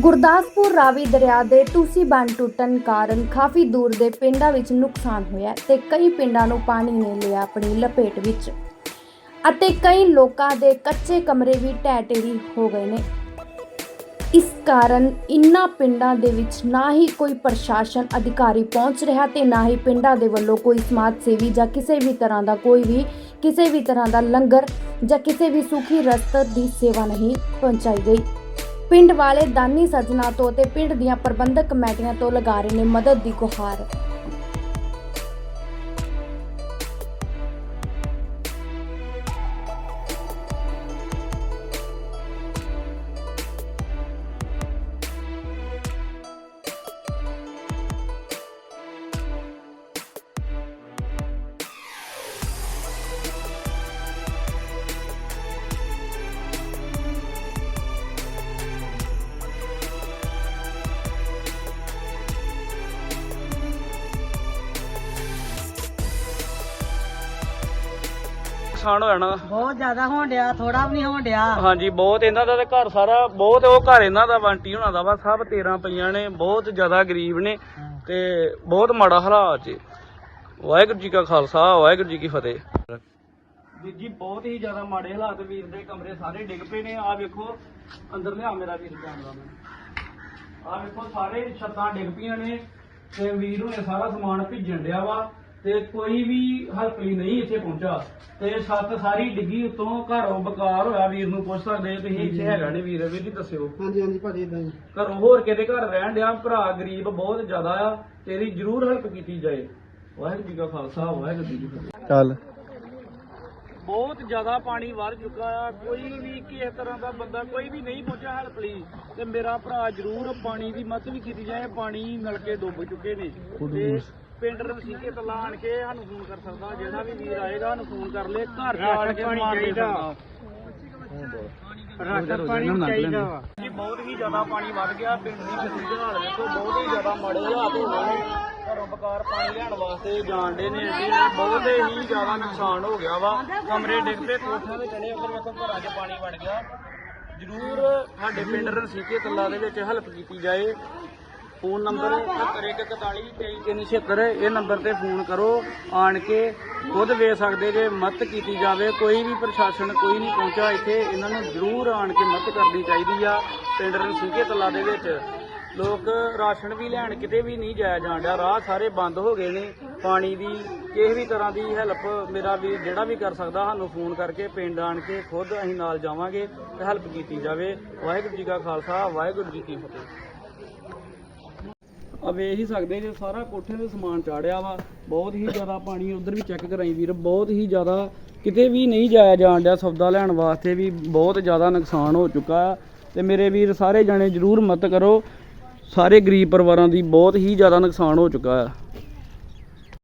ਗੁਰਦਾਸਪੁਰ ਰਾਵੀ ਦਰਿਆ ਦੇ ਟੂਸੀ ਬੰਨ ਟੁੱਟਣ ਕਾਰਨ ਕਾਫੀ ਦੂਰ ਦੇ ਪਿੰਡਾਂ ਵਿੱਚ ਨੁਕਸਾਨ ਹੋਇਆ ਤੇ ਕਈ ਪਿੰਡਾਂ ਨੂੰ ਪਾਣੀ ਨੇ ਲਿਆ ਆਪਣੀ ਲਪੇਟ ਵਿੱਚ। ਅਤੇ ਕਈ ਲੋਕਾਂ ਦੇ ਕੱਚੇ ਕਮਰੇ ਵੀ ਢਹਿ ਢੇਰੀ ਹੋ ਗਏ ਨੇ। ਇਸ ਕਾਰਨ ਇਨ੍ਹਾਂ ਪਿੰਡਾਂ ਦੇ ਵਿੱਚ ਨਾ ਹੀ ਕੋਈ ਪ੍ਰਸ਼ਾਸਨ ਅਧਿਕਾਰੀ ਪਹੁੰਚ ਰਿਹਾ ਤੇ ਨਾ ਹੀ ਪਿੰਡਾਂ ਦੇ ਵੱਲੋਂ ਕੋਈ ਸਮਾਜ ਸੇਵੀ ਜਾਂ ਕਿਸੇ ਵੀ ਤਰ੍ਹਾਂ ਦਾ ਕੋਈ ਵੀ, ਕਿਸੇ ਵੀ ਤਰ੍ਹਾਂ ਦਾ ਲੰਗਰ ਜਾਂ ਕਿਸੇ ਵੀ ਸੁਖੀ ਰਸਤ ਦੀ ਸੇਵਾ ਨਹੀਂ ਪਹੁੰਚਾਈ ਗਈ। ਪਿੰਡ ਵਾਲੇ ਦਾਨੀ ਸੱਜਣਾ ਤੋਂ ਤੇ ਪਿੰਡ ਦੀਆਂ ਪ੍ਰਬੰਧਕ ਕਮੇਟੀਆਂ ਤੋਂ ਲਗਾ ਰਹੇ ਨੇ ਮਦਦ ਦੀ ਗੁਹਾਰ। ਨੁਕਸਾਨ ਹੋਇਆ ਨਾ। ਬਹੁਤ ਜ਼ਿਆਦਾ ਹੋਣ ਡਿਆ ਥੋੜਾ ਵੀ ਨਹੀਂ ਹੋਣ ਡਿਆ। ਹਾਂਜੀ ਬਹੁਤ ਇਹਨਾਂ ਦਾ ਤੇ ਘਰ ਸਾਰਾ ਬਹੁਤ ਉਹ ਘਰ ਇਹਨਾਂ ਦਾ ਬੰਟੀ ਹੋਣਾ ਦਾ ਵਾ ਸਭ 13 ਪਈਆਂ ਨੇ ਬਹੁਤ ਜ਼ਿਆਦਾ ਗਰੀਬ ਨੇ ਤੇ ਬਹੁਤ ਮਾੜਾ ਹਾਲਾਤ ਜੀ। ਵਾਹਿਗੁਰੂ ਜੀ ਕਾ ਖਾਲਸਾ ਵਾਹਿਗੁਰੂ ਜੀ ਕੀ ਫਤਿਹ। ਵੀਰ ਜੀ ਬਹੁਤ ਹੀ ਜ਼ਿਆਦਾ ਮਾੜੇ ਹਾਲਾਤ ਵੀਰ ਦੇ ਕਮਰੇ ਸਾਰੇ ਡਿੱਗ ਪਏ ਨੇ। ਆ ਵੇਖੋ ਅੰਦਰ ਲਿਆ ਮੇਰਾ ਵੀਰ ਕੈਮਰਾ ਆ ਵੇਖੋ ਸਾਰੇ ਛੱਤਾਂ ਡਿੱਗ ਪਈਆਂ ਨੇ ਤੇ ਵੀਰ ਹੁਣੇ ਸਾਰਾ ਸਮਾਨ ਭਿੱਜਣ ਡਿਆ ਵਾ। ਤੇ ਕੋਈ ਵੀ ਹਲਕ ਲਈ ਨਹੀਂ ਇੱਥੇ ਪਹੁੰਚਾ। ਤੇ ਛੱਤ ਸਾਰੀ ਡਿੱਗੀ ਉਤੋਂ ਘਰੋਂ ਬਕਾਰ ਹੋਇਆ ਵੀਰ ਨੂੰ ਪੁੱਛ ਸਕਦੇ ਹੋ ਤੁਸੀਂ ਇੱਥੇ ਹੈਗਾ ਨਹੀਂ ਵੀਰ ਜੀ ਦੱਸਿਓ? ਹਾਂਜੀ ਹਾਂਜੀ ਭਾਜੀ ਇਦਾਂ ਹੀ। ਘਰੋਂ ਹੋਰ ਕਿਤੇ ਘਰ ਰਹਿਣ ਡਿਆ ਭਰਾ ਗਰੀਬ ਬਹੁਤ ਜ਼ਿਆਦਾ ਆ ਤੇ ਇਹਦੀ ਜ਼ਰੂਰ ਹੈਲਪ ਕੀਤੀ ਜਾਏ। ਵਾਹਿਗੁਰੂ ਜੀ ਕਾ ਖਾਲਸਾ ਵਾਹਿਗੁਰੂ ਜੀ ਕੀ ਫਤਿਹ। ਚੱਲ। ਬਹੁਤ ਜ਼ਿਆਦਾ ਪਾਣੀ ਵਰ ਚੁੱਕਾ ਆ। ਕੋਈ ਵੀ ਕਿਸੇ ਤਰ੍ਹਾਂ ਦਾ ਬੰਦਾ ਕੋਈ ਵੀ ਨਹੀਂ ਪਹੁੰਚਿਆ ਹੈਲਪ ਲਈ ਤੇ ਮੇਰਾ ਭਰਾ ਜ਼ਰੂਰ ਪਾਣੀ ਦੀ ਮਦਦ ਵੀ ਕੀਤੀ ਜਾਏ ਪਾਣੀ ਨਲਕੇ ਡੁੱਬ ਚੁੱਕੇ ਨੇ। ਤੇ ਪਿੰਡ ਰਸੀਕੇ ਤਲਾ ਆਣ ਕੇ ਸਾਨੂੰ ਫੋਨ ਕਰ ਸਕਦਾ ਜਿਹੜਾ ਵੀ ਵੀਰ ਆਏਗਾ ਸਾਨੂੰ ਫੋਨ ਕਰ ਲੇ ਘਰ ਆਣ ਕੇ ਸਮਾਨ ਦੇ ਸਕਦਾ ਰਾਸ਼ਨ ਪਾਣੀ ਚਾਹੀਦਾ ਵਾ ਜੀ ਬਹੁਤ ਹੀ ਜ਼ਿਆਦਾ ਪਾਣੀ ਵੱਧ ਗਿਆ ਪਿੰਡ ਦੀ ਫਸਲ ਹਾਲ ਵੇਖੋ ਬਹੁਤ ਹੀ ਜ਼ਿਆਦਾ ਮਾੜੇ ਹਾਲਾਤ ਹੋ ਗਏ ਨੇ ਘਰੋਂ ਬਕਾਰ ਪਾਣੀ ਲੈਣ ਵਾਸਤੇ ਜਾਣਦੇ ਨੇ ਜੀ ਬਹੁਤ ਹੀ ਜ਼ਿਆਦਾ ਨੁਕਸਾਨ ਹੋ ਗਿਆ ਵਾ ਕਮਰੇ ਡਿੱਗ ਪਏ ਕੋਠਿਆਂ ਦੇ ਚੜੇ ਉੱਪਰ ਵੇਖੋ ਘਰਾਂ 'ਚ ਪਾਣੀ ਵੜ ਗਿਆ ਜ਼ਰੂਰ ਸਾਡੇ ਪਿੰਡ ਰਸੀਕੇ ਤੱਲਾ ਦੇ ਵਿੱਚ ਹੈਲਪ ਕੀਤੀ ਜਾਏ ਫੋਨ ਨੰਬਰ 7141233376 ਇਹ ਨੰਬਰ ਤੇ ਫੋਨ ਕਰੋ ਆਣ ਕੇ ਖੁਦ ਵੇਖ ਸਕਦੇ ਜੇ ਮਦਦ ਕੀਤੀ ਜਾਵੇ, ਕੋਈ ਵੀ ਪ੍ਰਸ਼ਾਸਨ ਕੋਈ ਨਹੀਂ ਪਹੁੰਚਾ ਇੱਥੇ ਇਹਨਾਂ ਨੂੰ ਜ਼ਰੂਰ ਆਣ ਕੇ ਮਦਦ ਕਰਨੀ ਚਾਹੀਦੀ ਆ, ਪਿੰਡ ਰਸੀਕੇ ਤੱਲਾ ਦੇ ਵਿੱਚ। ਲੋਕ ਰਾਸ਼ਨ ਵੀ ਲੈਣ ਕਿਤੇ ਵੀ ਨਹੀਂ ਜਾਇਆ ਜਾਣ ਡਿਆ, ਰਾਹ ਸਾਰੇ ਬੰਦ ਹੋ ਗਏ ਨੇ। ਪਾਣੀ ਦੀ ਕਿਸੇ ਵੀ ਤਰ੍ਹਾਂ ਦੀ ਹੈਲਪ ਮੇਰਾ ਵੀ, ਜਿਹੜਾ ਵੀ ਕਰ ਸਕਦਾ, ਸਾਨੂੰ ਫੋਨ ਕਰਕੇ ਪਿੰਡ ਆਣ ਕੇ ਖੁਦ ਅਸੀਂ ਨਾਲ ਜਾਵਾਂਗੇ ਤੇ ਹੈਲਪ ਕੀਤੀ ਜਾਵੇ। ਵਾਹਿਗੁਰੂ ਜੀ ਕਾ ਖਾਲਸਾ, ਵਾਹਿਗੁਰੂ ਜੀ ਕੀ ਫਤਿਹ। ਆ ਵੇਖ ਹੀ ਸਕਦੇ ਜੇ ਸਾਰਾ ਕੋਠੇ ਦੇ ਸਮਾਨ ਚਾੜਿਆ ਵਾ, ਬਹੁਤ ਹੀ ਜ਼ਿਆਦਾ ਪਾਣੀ ਉਧਰ ਵੀ ਚੈੱਕ ਕਰਾਈ ਵੀਰ, ਬਹੁਤ ਹੀ ਜ਼ਿਆਦਾ ਕਿਤੇ ਵੀ ਨਹੀਂ ਜਾਇਆ ਜਾਣ ਡਿਆ ਸੌਦਾ ਲੈਣ ਵਾਸਤੇ ਵੀ ਬਹੁਤ ਜ਼ਿਆਦਾ ਨੁਕਸਾਨ ਹੋ ਚੁੱਕਾ ਆ। ਤੇ ਮੇਰੇ ਵੀਰ ਸਾਰੇ ਜਾਣੇ ਜਰੂਰ ਮਤ ਕਰੋ, ਸਾਰੇ ਗਰੀਬ ਪਰਿਵਾਰਾਂ ਦੀ ਬਹੁਤ ਹੀ ਜ਼ਿਆਦਾ ਨੁਕਸਾਨ ਹੋ ਚੁੱਕਾ ਆ।